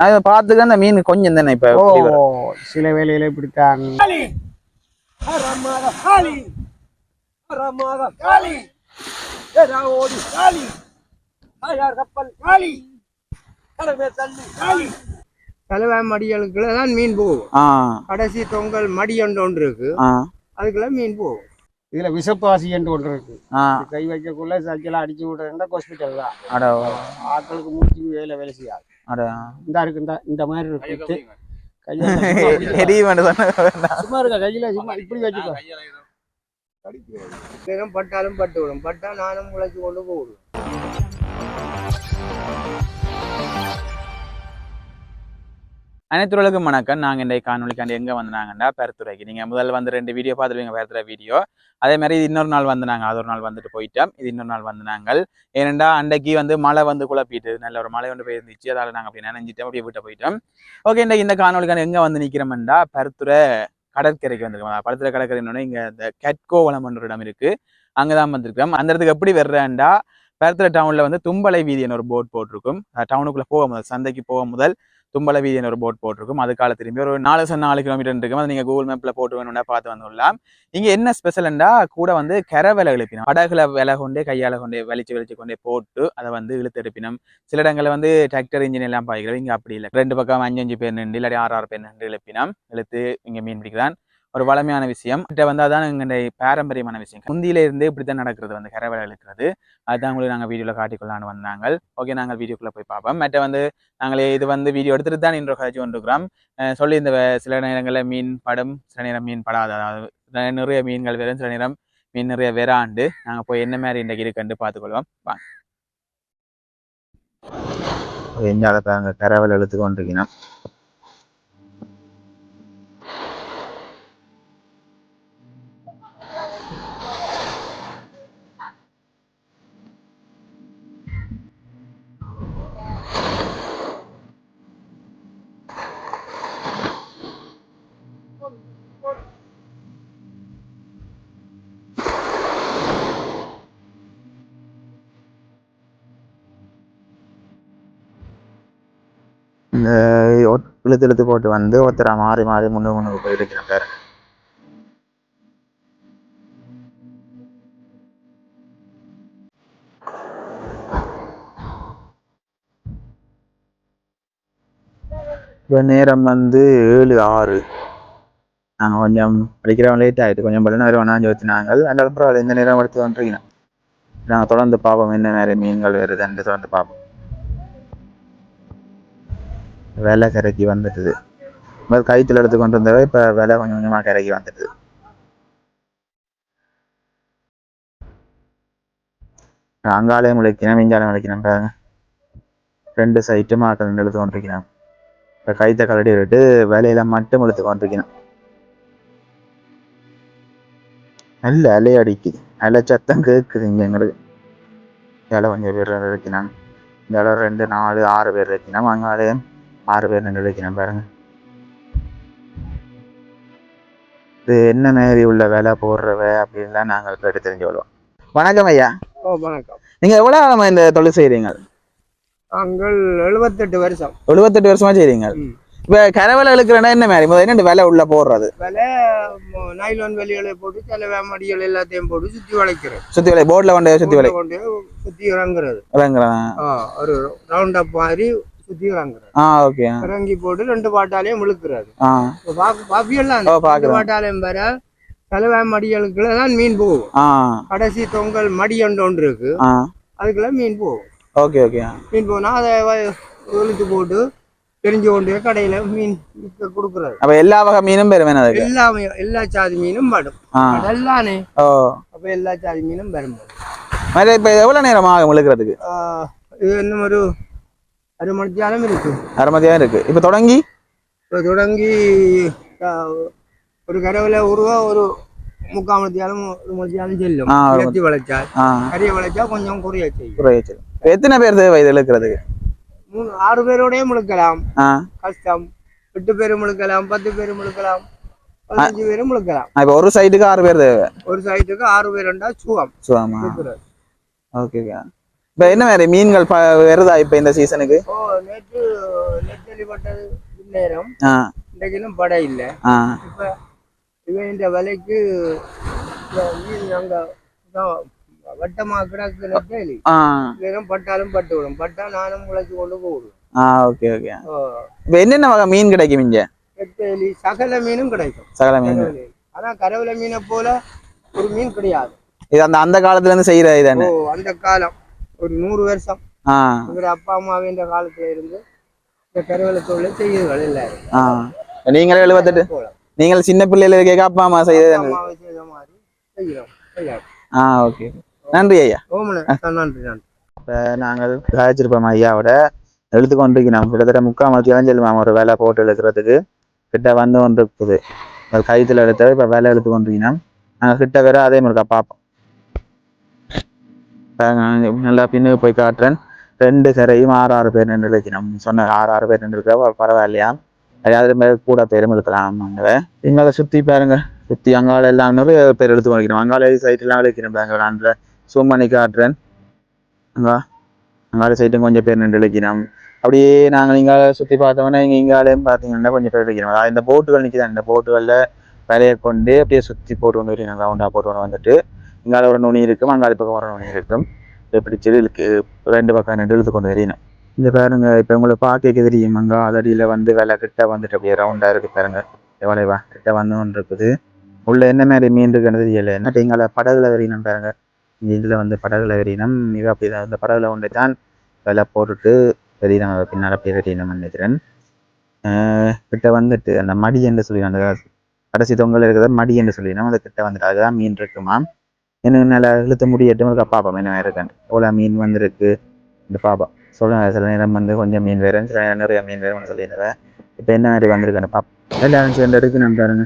நான் இதை பார்த்துக்க அந்த மீன் கொஞ்சம் தானே இப்ப. சில வேலையில இப்படித்தான். தலைவா மடியலுக்குள்ள தான் மீன் போகும். ஆ. கடைசி தொங்கல் மடி ஒன்று ஒன்று இருக்கு. அதுக்குள்ள மீன் போகும். இதுல விசப்பாசி என்று ஒன்று இருக்கு. கை வைக்கக்குள்ள சைக்கிள் அடிச்சு விடுறதுனா ஹாஸ்பிட்டல் தான். அட. ஆட்களுக்கு மூச்சு வேலை வேலை செய்யாது. அட. இந்த இருக்கு இந்த. இந்த மாதிரி இருக்கு. கையில எரிய வேண்டாம் சும்மா இருக்க. கையில சும்மா இப்படி வச்சுக்கோ. பட்டாலும் பட்டு விடும். பட்டா நானும் முளைச்சு கொண்டு போவிடும் அனைத்துலகம் வணக்கம். நாங்கள் இந்த காணொலிக்காண்டி எங்கே வந்தாங்கன்னா பெருத்துறைக்கு. நீங்கள் முதல்ல வந்து ரெண்டு வீடியோ பார்த்துருவீங்க பெருத்துறை வீடியோ. அதே மாதிரி இது இன்னொரு நாள் வந்து நாங்கள் அது ஒரு நாள் வந்துட்டு போயிட்டோம். இது இன்னொரு நாள் வந்து நாங்கள் ஏனெண்டா அன்றைக்கு வந்து மழை வந்து குழப்பிட்டு நல்ல ஒரு மழை ஒன்று போயிருந்துச்சு அதால் நாங்கள் அப்படி நினைஞ்சிட்டோம் அப்படியே வீட்டை போயிட்டோம். ஓகே இந்த இந்த காணொலிக்காண்டி எங்கே வந்து நிற்கிறோம்டா பெருத்துறை கடற்கரைக்கு வந்திருக்கோம். பருத்துறை கடற்கரைன்னு இங்கே இந்த கெட்கோ வளம் இடம் இருக்குது அங்கே தான் வந்திருக்கோம். அந்த இடத்துக்கு எப்படி வர்றேன்டா பெருத்துறை டவுனில் வந்து தும்பலை வீதின்னு ஒரு போட் போட்டிருக்கும். டவுனுக்குள்ளே போக முதல் சந்தைக்கு போக முதல் தும்பல வீதின்னு ஒரு போட் போட்டிருக்கும். அதுக்கால திரும்பி ஒரு நாலு சன் நாலு கிலோமீட்டர் இருக்கும். அது நீங்கள் கூகுள் மேப்பில் போட்டு வேணும்னா பார்த்து வந்துடலாம். இங்கே என்ன ஸ்பெஷல்ண்டா கூட வந்து கரை விலை எழுப்பினோம் படகுல விலை கொண்டே கையால் கொண்டே வலிச்சு வலிச்சு கொண்டே போட்டு அதை வந்து இழுத்து எடுப்பினோம் சில இடங்களில் வந்து டிராக்டர் இன்ஜின் எல்லாம் பாய்க்கிறது இங்கே அப்படி இல்லை. ரெண்டு பக்கம் அஞ்சு அஞ்சு பேர் நின்று இல்லாட்டி ஆறு ஆறு பேர் நின்று எழுப்பினோம் இழுத்து இங்கே மீன் பிடிக்கிறான் ஒரு வளமையான விஷயம். கிட்ட வந்து அதான் எங்களுடைய பாரம்பரியமான விஷயம். முந்தியில இருந்து இப்படி தான் நடக்கிறது வந்து கரை விலை இழுக்கிறது. அதுதான் உங்களுக்கு நாங்கள் வீடியோவில் காட்டிக்கொள்ளான்னு வந்தாங்க. ஓகே நாங்கள் வீடியோக்குள்ளே போய் பார்ப்போம். மற்ற வந்து நாங்களே இது வந்து வீடியோ எடுத்துகிட்டு தான் இன்றோ கழிச்சு கொண்டிருக்கிறோம். சொல்லி இந்த சில நேரங்களில் மீன் படம் சில நேரம் மீன் படாத. அதாவது நிறைய மீன்கள் வரும் சில நேரம் மீன் நிறைய வெறாண்டு. நாங்கள் போய் என்ன மாதிரி இன்றைக்கு இருக்குன்னு பார்த்துக்கொள்வோம். வாங்க. எஞ்சால தாங்க கரவல் எழுத்து கொண்டிருக்கணும் இந்த இழுத்து இழுத்து போட்டு வந்து ஒருத்தரா மாறி மாறி முன்னு முன்னுக்கு போயிட்டு இருக்கிறாங்க இப்போ நேரம் வந்து ஏழு ஆறு. நாங்கள் கொஞ்சம் படிக்கிறவங்க லேட் ஆகிட்டு கொஞ்சம் பல நேரம் வேணாம் வச்சுனாங்க. அந்த பரவாயில்ல இந்த நேரம் எடுத்து வந்துருக்கீங்க. நாங்கள் தொடர்ந்து பார்ப்போம் என்ன மாதிரி மீன்கள் வருதுன்ட்டு தொடர்ந்து பார்ப்போம். விலை கரைக்கு வந்துட்டுது. முதல் கைத்தில் எடுத்து கொண்டு வந்தவ இப்போ விலை கொஞ்சம் கொஞ்சமாக கரைக்கு வந்துட்டுது. அங்காலே முளைக்கிறேன் இஞ்சாலே முளைக்கிறேன் பாருங்க. ரெண்டு சைட்டும் ஆக்கள் ரெண்டு எடுத்து கொண்டிருக்கிறான் இப்போ கைத்தை கலடி விட்டு வேலையில மட்டும் எடுத்து கொண்டிருக்கிறேன். நல்ல அலை அடிக்குது. அலை சத்தம் கேட்குது இங்கே எங்களுக்கு. இதில் கொஞ்சம் பேர் இருக்கிறான் இந்த ரெண்டு நாலு ஆறு பேர் இருக்கிறோம் அங்காலே ஆறு பேர் நின்று பாருங்க. இது என்ன மாதிரி உள்ள வேலை போடுறவ அப்படின்லாம் நாங்கள் கேட்டு தெரிஞ்சு கொள்வோம். வணக்கம் ஐயா. வணக்கம். நீங்க எவ்வளவு காலமா இந்த தொழில் செய்றீங்க? நாங்கள் எழுபத்தெட்டு வருஷம். எழுபத்தெட்டு வருஷமா செய்றீங்க. ம். இப்ப கரவலை இழுக்கிறேன்னா என்ன மாதிரி? முதல்ல என்ன விலை உள்ள போடுறது? விலை நைலான் வெளிகளை போட்டு சில மடிகள் எல்லாத்தையும் போட்டு சுத்தி வளைக்கிறோம் சுத்தி வலை போர்ட்ல கொண்டு சுத்தி வலை கொண்டு சுத்தி இறங்குறது. இறங்குறேன். ஆ, ஒரு ரவுண்ட் அப் மாதிரி சுத்தி ஆ ஓகே இறங்கி போட்டு ரெண்டு பாட்டாலையும் பாக்க- பாப்பியெல்லாம் ரெண்டு பாட்டாலையும் வர தலைவா மடிகளுக்குள்ள தான் மீன் போகும். கடைசி தொங்கல் மடி ஒன்று இருக்கு. அதுக்குள்ள மீன் போகும். ஓகே ஓகே மீன் போனா அதை இழுத்து போட்டு தெரிஞ்சு கொண்டு கடையில மீன் விற்க கொடுக்குறது அப்ப எல்லா வகை மீனும் பெறுவேன் அதுக்கு? எல்லாமே எல்லா சாதி மீனும் அதெல்லானே. ஓ. அப்ப எல்லா சாதி மீனும் வரும். இப்ப எவ்வளவு நேரம் ஆகும் இழுக்கிறதுக்கு ஆஹ் இது இன்னும் ஒரு அரை மணித்தியாலம் இருக்கு அரை மதியம் இருக்கு இப்ப தொடங்கி இப்போ தொடங்கி ஒரு ஒரு ரூபா ஒரு முக்கால் மணித்தியாலம் ஒரு மணித்தியாலம் செல்லும் ஆ, ஒரு இலத்தி வளைச்சா கறியை வளைச்சா கொஞ்சம் குறைய செய்யும் குறைய இப்ப எத்தனை பேர் தேவை இது இழுக்கிறதுக்கு மூணு ஆறு பேரோடய முழுக்கலாம் கஷ்டம் எட்டு பேரும் முழுக்கலாம் பத்து பேரும் முழுக்கலாம் பதினஞ்சு பேரும் முழுக்கலாம் இப்ப ஒரு சைடுக்கு ஆறு பேர் தேவை ஒரு சைட்டுக்கு ஆறு பேர் ரெண்டா சுகம் ஓகே ஓகே இப்ப என்ன மாதிரி மீன்கள் வருதா இப்ப இந்த சீசனுக்கு நேற்று நெத்தலி பட்டது நேரம் இன்றைக்கிலும் படை இல்லை. இப்போ இவன் இந்த விலைக்கு மீன் அங்கே வட்டமாக கிடக்கு நெத்தலி வெறும் பட்டாலும் பட்டு விடும். பட்டா நானும் முளைச்சு கொண்டு போடுவேன். ஆ ஓகே ஓகே. இப்ப என்னென்ன வகை மீன் கிடைக்கும் இங்க? நெத்தலி சகல மீனும் கிடைக்கும். சகல மீன். கரவலை. ஆனா கரவலை மீனை போல ஒரு மீன் கிடையாது. இது அந்த அந்த காலத்துல இருந்து செய்யற ஓ இதானே அந்த காலம். ஒரு நூறு வருஷம். எங்க அப்பா அம்மாவே இந்த காலத்துல இருந்து இந்த கருவலை தொழிலை செய்யுதுகள் எல்லாரும் நீங்களே எழுபத்தெட்டு. நீங்கள் சின்ன பிள்ளையில கேட்க அப்பா அம்மா எல்லாரும். ஆ ஓகே. நன்றி ஐயா. நன்றி நன்றி. இப்போ நாங்கள் காய்ச்சிருப்போம் ஐயாவோட. எழுத்து கொண்டிருக்கிறோம். கிட்டத்தட்ட முக்கால் மணி இளைஞல் ஒரு வேலை போட்டு எழுதுறதுக்கு கிட்ட வந்து கொண்டு இருக்குது அது கைத்தில் எடுத்த இப்போ வேலை எழுத்து கொண்டிருக்கிறோம். நாங்கள் கிட்ட வேற அதே மாதிரி பார்ப்போம். நல்லா பின்னு போய் காட்டுறேன். ரெண்டு கரையும் ஆறு ஆறு பேர் நின்று வைக்கணும் சொன்ன ஆறு ஆறு பேர் நின்று இருக்க பரவாயில்லையா? அதாவது மேல கூட பேரும் இருக்கலாம் அங்கே. எங்களை சுற்றி பாருங்க. சுற்றி அங்கால எல்லாம் நிறைய பேர் எடுத்து வைக்கணும் அங்கால சைட்லாம் எல்லாம் பாருங்க. நான் ஜூம் பண்ணி காட்டுறேன். அங்கா. அங்கால சைட்டும் கொஞ்சம் பேர் நின்று இழைக்கிறோம் அப்படியே நாங்கள் இங்கால சுற்றி பார்த்தோம்னா இங்கே இங்காலையும் பார்த்தீங்கன்னா கொஞ்சம் பேர் இழைக்கிறோம் அதாவது இந்த போட்டுகள் நிற்கிது இந்த போட்டுகளில் வலையை கொண்டு அப்படியே சுற்றி போட்டு கொண்டு ரவுண்டா ரவுண்டாக போட்டு கொண்டு வந்துட்டு. இங்கால ஒரு நுனி இருக்கும் அங்கால பக்கம் ஒரு நுனி இருக்கும். இதை செடிகளுக்கு ரெண்டு பக்கம் ரெண்டு இழுத்து கொண்டு வரணும் இந்த பாருங்க இப்போ உங்களுக்கு பார்க்க தெரியும் அங்கே அதடியில் வந்து விலை கிட்ட வந்துட்டு அப்படியே ரவுண்டாக இருக்கு பாருங்க. எவ்வளவா கிட்ட வந்து ஒன்று இருக்குது உள்ள என்ன மாதிரி மீன் இருக்குன்னு தெரியல. என்ன இங்கால படகுல வரையணும் பாருங்க. இதில் வந்து படகுல வெறினம் மிக அப்படி தான் இந்த படகுல ஒன்று தான் வெலை போட்டுட்டு வெறியினம் பின்னால் அப்படியே வெறினம் நினைக்கிறேன். ஆஹ் கிட்ட வந்துட்டு அந்த மடி என்று சொல்லி அந்த கடைசி தொங்கல் இருக்கிறத மடி என்று சொல்லினோம் அது கிட்ட வந்துட்டு அதுதான் மீன் இருக்குமா எனக்கு நல்லா இழுத்த முடியட்டும் இருக்கா பார்ப்போம் என்ன இருக்கேன் எவ்வளோ மீன் வந்திருக்கு? இந்த பாப்பா சொல்ல சில நேரம் வந்து கொஞ்சம் மீன் வேறு சில நேரம் நிறைய மீன் வேறும்னு சொல்லிடுறேன் இப்போ என்ன மாதிரி வந்திருக்குன்னு பாப்பா எல்லாரும் சேர்ந்து எடுக்கு நம்ம பாருங்க.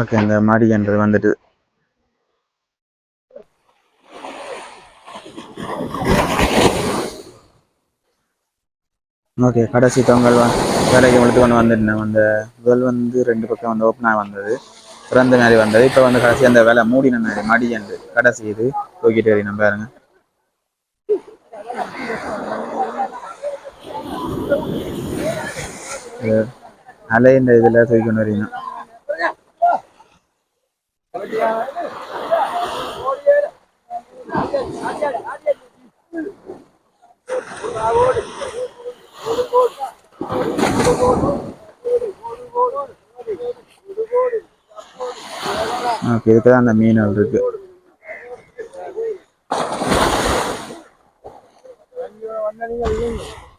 ஓகே அந்த மடின்றது வந்துட்டு. ஓகே கடைசி தொங்கல் வேலைக்கு முழுத்து கொண்டு வந்துட்டேன் அந்த முதல் வந்து ரெண்டு பக்கம் வந்து ஓப்பனாக வந்தது. திறந்த மாதிரி வந்தது. இப்போ வந்து கடைசி அந்த வேலை மூடின மாதிரி மடி என்று கடைசி இது. தூக்கிட்டு வரணும் பாருங்க. அலை இந்த இதில் தூக்கி கொண்டு ஓகே இதுக்கு தான் அந்த மீன்கள் இருக்கு. நீங்கள்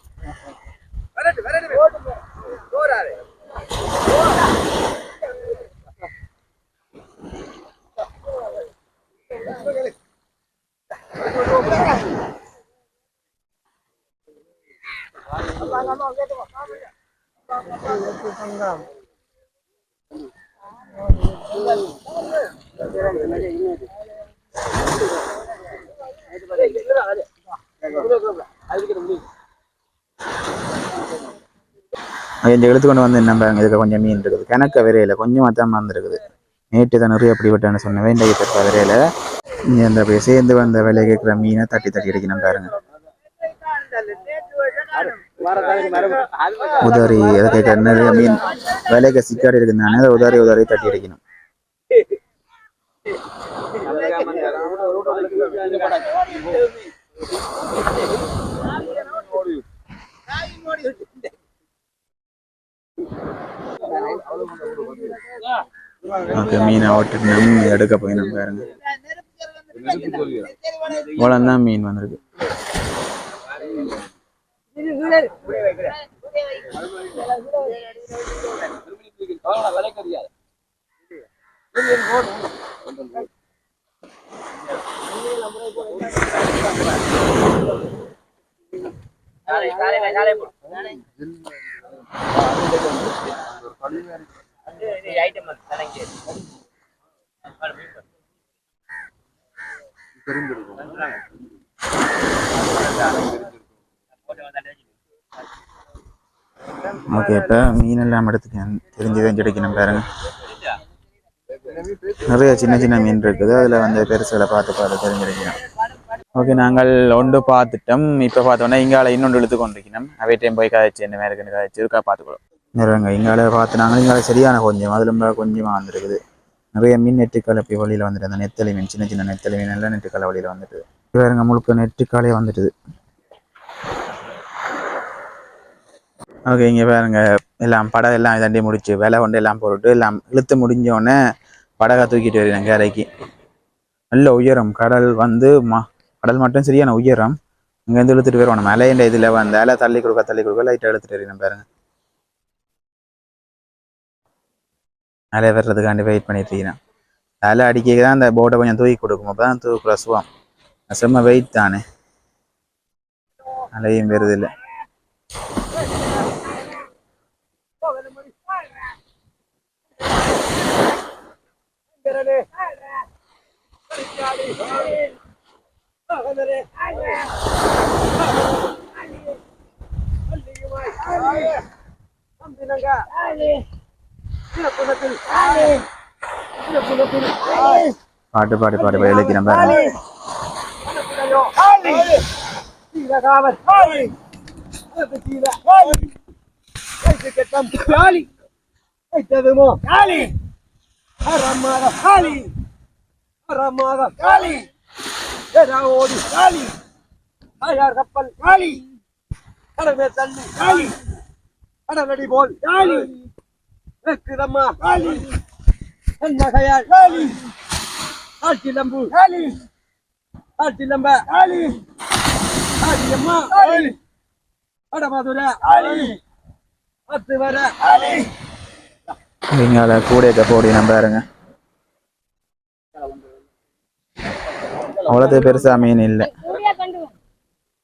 கொஞ்சம் எடுத்து கொண்டு வந்து என்ன பாருங்க இதுக்கு கொஞ்சம் மீன் இருக்குது. கணக்க விரையில கொஞ்சம் தான் வந்துருக்குது. நேற்று தான் நிறைய அப்படி சொன்னேன். வேண்டிய பெருப்பா விரையில. இந்த அந்த அப்படியே சேர்ந்து வந்த விலை கேட்குற மீனை தட்டி தட்டி அடிக்கணும் பாருங்க. உதாரி அதை கேட்குற நிறைய மீன் விலைக்கு சிக்காடி இருக்குதானே அதை உதாரி உதறி தட்டி அடிக்கணும். ஓகே மீனை ஓட்டுட்டு எடுக்க போயிடும் பாருங்க. இவ்வளோ மீன் வந்திருக்கு. நாளை நாளை நாளை ஓகே இப்போ மீன் எல்லாம் எடுத்துக்க தெரிஞ்சுதான் கிடைக்கணும் பாருங்க. நிறைய சின்ன சின்ன மீன் இருக்குது. அதில் வந்து பெருசுகளை பார்த்து பார்த்து தெரிஞ்சிருக்கணும் ஓகே நாங்கள் ஒன்று பார்த்துட்டோம். இப்போ பார்த்தோன்னா இங்கால இன்னொன்று இழுத்து கொண்டிருக்கணும் அவை டைம் போய் காய்ச்சி என்ன மாதிரி காய்ச்சி இருக்கா பார்த்துக்கிறோம் நிறையங்க இங்கால பார்த்து நாங்கள் இங்கால சரியான கொஞ்சம் அதில் கொஞ்சமாக வந்துருக்குது. நிறைய மீன் நெட்டுக்கால் அப்படி வழியில் வந்துட்டு அந்த நெத்தலி மீன் சின்ன சின்ன நெத்தலி மீன் எல்லாம் நெட்டுக்கால வழியில் வந்துட்டு. வேறுங்க முழுக்க நெட்டுக்காலே வந்துட்டுது. ஓகே இங்கே பாருங்க எல்லாம் படம் எல்லாம் இதாண்டி முடிச்சு விலை கொண்டு எல்லாம் போட்டுட்டு எல்லாம் இழுத்து முடிஞ்ச உடனே படகை தூக்கிட்டு வருகிறேன் கரைக்கு. நல்ல உயரம் கடல் வந்து மா கடல் மட்டும் சரியான உயரம் இங்கேருந்து இழுத்துட்டு வருவானு மலையின் இதில் வந்து அலை தள்ளி கொடுக்க தள்ளி கொடுக்க லைட்டாக எடுத்துட்டு வருகிறேன் பாருங்க. அலை வர்றதுக்காண்டி வெயிட் பண்ணிட்டு இருக்கிறேன். அலை அடிக்க தான் அந்த போட்டை கொஞ்சம் தூக்கி கொடுக்கும். அப்போ தான் தூக்குற சுவம் செம்ம வெயிட் தானே. அலையும் வருது இல்லை. பாட்டு பாட்டு பாட்டு பாட்டு. இழைக்கிறேன் காலி ஓடி காலி ஆயார் கப்பல் காலி கடமே தள்ளி காலி கடலடி போல் காலி வெக்குதம்மா காலி நகையால் காலி ஆட்சிலம்பு காலி ஆட்சிலம்ப காலி ஆடியம்மா காலி வடமதுர காலி பத்து வர காலி இங்கால கூடையத்தை போடி நம்பாருங்க அவ்வளோது பெருசா மீன் இல்லை.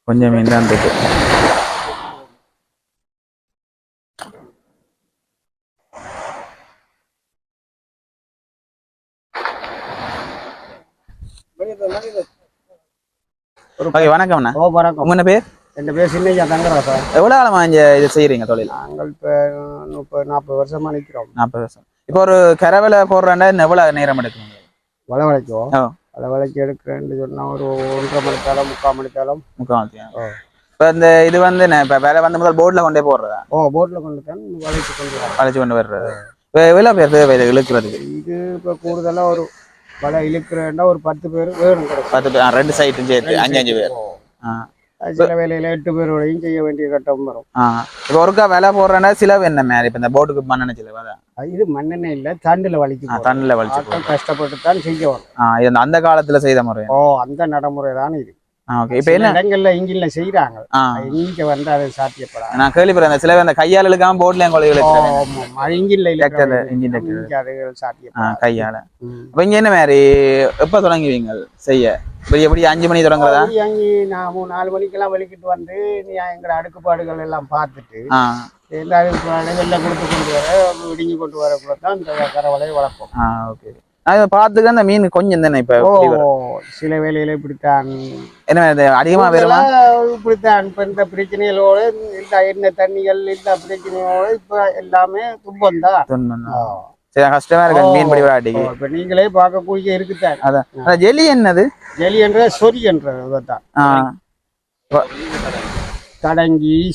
கொஞ்சம் மீன் தான் இருக்கு. ஓகே வணக்கம்ண்ணா ஓ வணக்கம். உங்க பேர்? என் பேர் சின்னையா தங்கராசா எவ்வளோ காலமா இங்க இது செய்றீங்க தொழில்? நாங்கள் இப்போ முப்பது நாற்பது வருஷமா நிற்கிறோம் நாற்பது வருஷம். இப்போ ஒரு கரவலை போடுறேன்னா எவ்வளவு நேரம் எடுக்கும்? வலை வலை வளைக்கு எடுக்கிறேன்னு சொன்னால் ஒரு ஒன்றரை மணி நேரம் முக்கால் மணி நேரம் முக்கால்வாசி ஓ. இப்போ இந்த இது வந்து என்ன இப்போ வேலை வந்து முதல் போர்டில் கொண்டே போடுறதா? ஓ போட்டில் கொண்டு தான் வளைச்சு கொண்டு வளைச்சு கொண்டு வர்றது. இப்போ எவ்வளோ பேர் தேவை இது இழுக்கிறதுக்கு இது இப்போ கூடுதலாக ஒரு வலை இழுக்கிறேன்னா ஒரு பத்து பேர் வேணும் பத்து பேர் ரெண்டு சைட்டும் சேர்த்து அஞ்சு அஞ்சு பேர். ஆ. அது சில வேலையில் எட்டு பேரோடையும் செய்ய வேண்டிய கட்டம் வரும். இப்போ ஒருக்கா விலை போடுறேன்னா சிலவு என்ன மாதிரி இப்போ இந்த போட்டுக்கு மண்ணெண்ணெய் சிலவு இது மண்ணெண்ணெய் இல்லை தண்டில் வலிக்கு ஆ, தண்ணியில் வலிச்சு கஷ்டப்பட்டு தான் செய்ய வரும். அந்த- காலத்தில் செய்த முறை. ஓ அந்த நடைமுறை தான் இது இப்போ சில என்ன? இடங்கள்ல இங்கில செய்யறாங்க இங்க வந்து அது சாத்தியப்படாது. நான் கேள்விப்படுறேன் சிலவு அந்த கையால் இழுக்காம போட்லேயும் கொலை இழுக்கிறது ஆமா இங்கில Tractor ல, engine tractor. இங்க அது ஆ சாத்தியப்படாது கையால் இங்கே என்ன மாதிரி எப்போ தொடங்குவீங்க செய்ய? எப்படி அஞ்சு மணி தொடங்குறதா? அங்கே நான் மூணு நாலு மணிக்கெல்லாம் வெளிக்கிட்டு வந்து நீ எங்களை அடுக்குப்பாடுகள் எல்லாம் பார்த்துட்டு எல்லாரும் வெளில கொடுத்து கொண்டு வர இடிஞ்சு கொண்டு வரக்குள்ள தான் இந்த கரவலையை வளர்ப்போம். ஓகே. பார்த்துக்க அந்த மீன் கொஞ்சம் தானே இப்போ. சில வேலையில இப்படித்தான். என்ன இது அதிகமாக வருமா? இப்படித்தான். இப்ப இந்த பிரச்சனைகளோட இந்த என்ன தண்ணிகள் இந்த பிரச்சனையோட இப்ப எல்லாமே துன்பம் தான் துன்பம் தான். சரி கஷ்டமா இருக்கு மீன் பிடி விளையாட்டிக்கு. இப்ப நீங்களே பார்க்கக்கூடிய இருக்குதான். அதான். ஜெலி என்னது? எலி என்ற சொறி என்ற தான்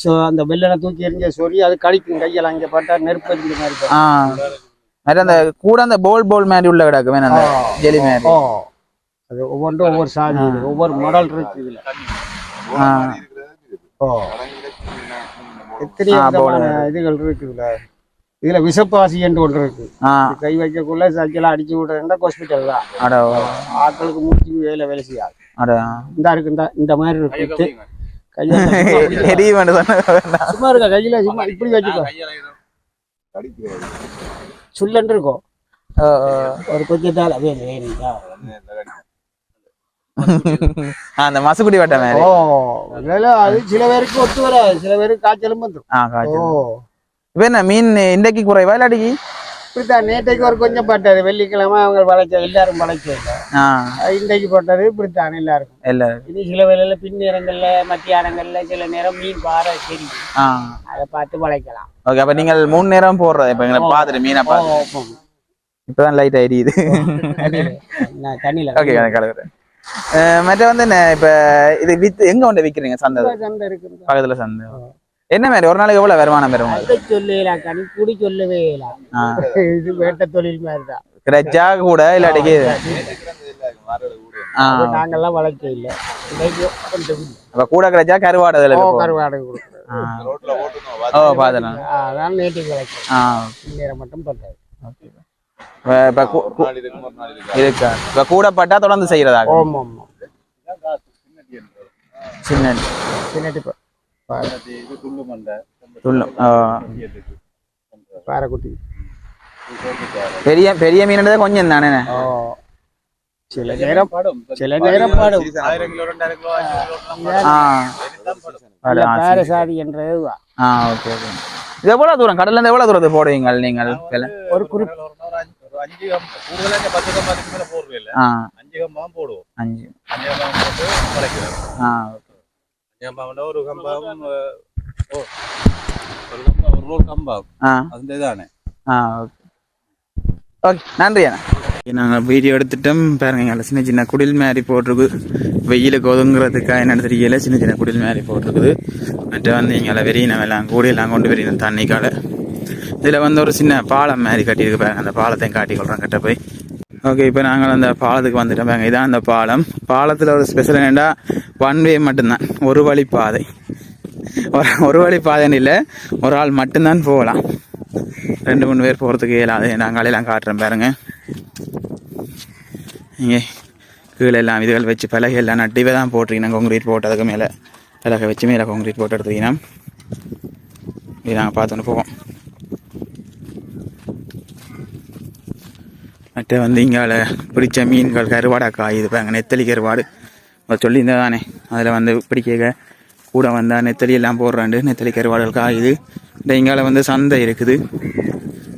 சொ அந்த வெள்ளனை தூக்கி எறிஞ்ச சொறி அது கடிக்கும். கையெல்லாம் இங்க பட்டா நெருப்பு எரிஞ்ச மாதிரி மாதிரி அந்த கூட அந்த போல் போல் மாதிரி உள்ள கிடக்கு வேணும் அந்த. ஜெலி மாதிரி. அது ஒவ்வொன்றும் ஒவ்வொரு சாதி. ஒவ்வொரு மாடல் இருக்கு இதுல. ஓ விதமான இதுகள் இருக்குதுல இதுல விஷப்பாசி என்று ஒன்று இருக்கு. கை வைக்கக்குள்ள சைக்கிளா அடிச்சு விடுறதுன்னா ஹாஸ்பிட்டல் தான். அட ஆட்களுக்கு மூச்சு வேலை வேலை செய்யாது. அட. இந்த இருக்கு இந்த இந்த மாதிரி இருக்கு. கையில சும்மா இருக்கா கையில சும்மா இப்படி வச்சுக்கோ. சுல்லன்று இருக்கும். ஒரு கொஞ்சத்தால் வேணுங்களா ஆ, அந்த மசுக்குடி வட்ட மாதிரி. ஓ அது சில பேருக்கு ஒத்து வராது. சில பேருக்கு காய்ச்சலும் வந்துடும் ஆ ஓ. இப்ப என்ன மீன் இன்றைக்கு குறைவா இல்லாட்டிக்கு இப்படித்தான் நேற்றைக்கு ஒரு கொஞ்சம் பட்டது. வெள்ளிக்கிழமை அவங்க வளைச்ச எல்லாரும் வளைச்ச ஆ. இன்றைக்கு போட்டது இப்படித்தான் எல்லாருக்கும். இல்ல. இது சில வேளையில பின்னேரங்கள்ல மத்தியானங்கள்ல சில நேரம் மீன் பாறை ஆ. அதை பார்த்து வளைக்கலாம் ஓகே அப்ப நீங்கள் மூணு நேரம் போடுறது இப்ப எங்களை பார்த்துட்டு மீனை பார்த்து இப்பதான் லைட் எரியுது நான் தண்ணியில. ஓகே கலக்குறேன் மற்ற வந்து என்ன இப்ப இது வித்து எங்க கொண்டு விக்கிறீங்க சந்தை? சண்டை இருக்கு பக்கத்துல சந்தை. என்ன மாதிரி? ஒரு நாளைக்கு எவ்வளவு வருமானம்? அதை சொல்லலாம் கனி குடி சொல்லவே இல்லை இது வேட்ட தொழில் மாதிரி தான் கிடைச்சா கூட இல்லாட்டிக்கு ஆ. நாங்கெல்லாம் வளைக்க இல்லை. இல்லை. அப்ப கூட கிடைச்சா கருவாடு அதுல. கருவாடு. ஓ அதான் நேரம் மட்டும் இருக்கா இப்ப கூட பட்டா தொடர்ந்து ஆமாம் சின்ன ஆ. பாறைக்குட்டி பெரிய பெரிய மீன் கொஞ்சம் தானே? ஓ. சில நேரம் சில நேரம் பாடும். பாரசாதி என்றது தான். ஆ. Okay okay. இது எவ்வளவு தூரம்? கடல்ல இருந்து எவ்வளவு தூரத்துக்கு போடுவீங்க நீங்கள்? ஒரு அஞ்சு பத்து அஞ்சு கம்பம் போடுவோம். அஞ்சு. அஞ்சு போட்டு வளைக்கிறோம். ஆ அஞ்சு கம்பம் ஒரு கம்பம் அஹ், ஓ, ஒரு கம்பம் ஒரு ரோல் கம்பம் ஆ. ஓகே. நன்றி அண்ணா. நாங்கள் வீடியோ எடுத்துட்டோம். பாருங்க சின்ன சின்ன குடில் மாதிரி போட்டிருக்கு. வெயிலுக்கு ஒதுங்குறதுக்காக என்னன்னு தெரியல. சின்ன சின்ன குடில் மாதிரி போட்டிருக்குது. மற்ற வந்து இங்கே வெறியினம் எல்லாம் கூடியெல்லாம் கொண்டு வெறியினம் தண்ணிக்கால இதில் வந்து ஒரு சின்ன பாலம் மாதிரி கட்டியிருக்கு பாருங்க. அந்த பாலத்தையும் காட்டி கொள்கிறோம் கிட்ட போய். ஓகே இப்போ நாங்கள் அந்த பாலத்துக்கு வந்துட்டோம். பாருங்க இதான் அந்த பாலம். பாலத்தில் ஒரு ஸ்பெஷல் என்னென்னா ஒன் வே மட்டும்தான். ஒரு வழி பாதை. ஒரு ஒரு வழி பாதைன்னு இல்லை ஒரு ஆள் மட்டும்தான் போகலாம். ரெண்டு மூணு பேர் போகிறதுக்கு இயலாது. நாங்கள் அலையெல்லாம் காட்டுறேன் பாருங்க. இங்கே கீழே எல்லாம் இதுகள் வச்சு பலகை எல்லாம் நட்டிவே தான் போட்டிருக்கீங்க கொங்கிரீட் போட்டதுக்கு மேலே. பலகை வச்சு மேலே கொங்கிரீட் போட்டு எடுத்துக்கீங்கன்னா இது நாங்கள் பார்த்துன்னு போவோம். மற்ற வந்து இங்கால பிடிச்ச மீன்கள் கருவாடா காயுது இது பாருங்க நெத்தலி கருவாடு. அதை சொல்லியிருந்தா தானே. அதில் வந்து பிடிக்க கூட வந்தால் நெத்தலி எல்லாம் போடுறாண்டு நெத்தலி கருவாடுகள் காயுது. இந்த இங்கால வந்து சந்தை இருக்குது.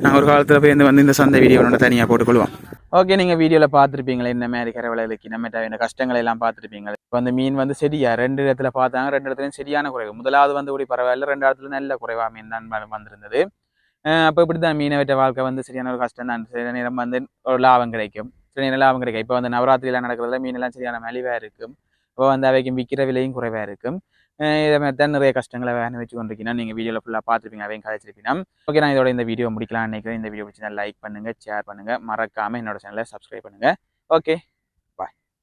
நான் ஒரு காலத்தில் போய் வந்து இந்த சந்தை வீடியோ தனியாக போட்டுக்கொள்வோம். ஓகே நீங்கள் வீடியோவில் பார்த்துருப்பீங்களே இந்த மாதிரி கரவலைக்கு நம்ம தேவையான கஷ்டங்களை எல்லாம் பார்த்துருப்பீங்களே. இப்போ அந்த மீன் வந்து சரியா ரெண்டு இடத்துல பார்த்தாங்க ரெண்டு இடத்துலையும் சரியான குறைவு. முதலாவது வந்து இப்படி பரவாயில்ல ரெண்டு இடத்துல நல்ல குறைவா மீன் தான் வந்திருந்தது. அப்போ இப்படி தான் மீனவற்ற வாழ்க்கை வந்து சரியான ஒரு கஷ்டம் தான் சில நேரம் வந்து ஒரு லாபம் கிடைக்கும் சில நேரம் லாபம் கிடைக்கும் இப்போ வந்து நவராத்திரியெலாம் நடக்கிறதுல மீனெல்லாம் சரியான மலிவாக இருக்கும் இப்போ வந்து அவைக்கும் விற்கிற விலையும் குறைவாக இருக்கும் இதை மாதிரி தான் நிறைய கஷ்டங்களை வேணும் வச்சு கொண்டிருக்கீங்கன்னா நீங்கள் வீடியோவில் ஃபுல்லாக பார்த்துருப்பீங்க அவையும் கதைச்சிருப்பீங்கன்னா ஓகே நான் இதோட இந்த வீடியோ முடிக்கலாம் நினைக்கிறேன் இந்த வீடியோ பிடிச்சிருந்தா லைக் பண்ணுங்கள் ஷேர் பண்ணுங்கள் மறக்காமல் என்னோட சேனலை சப்ஸ்கிரைப் பண்ணுங்கள் ஓகே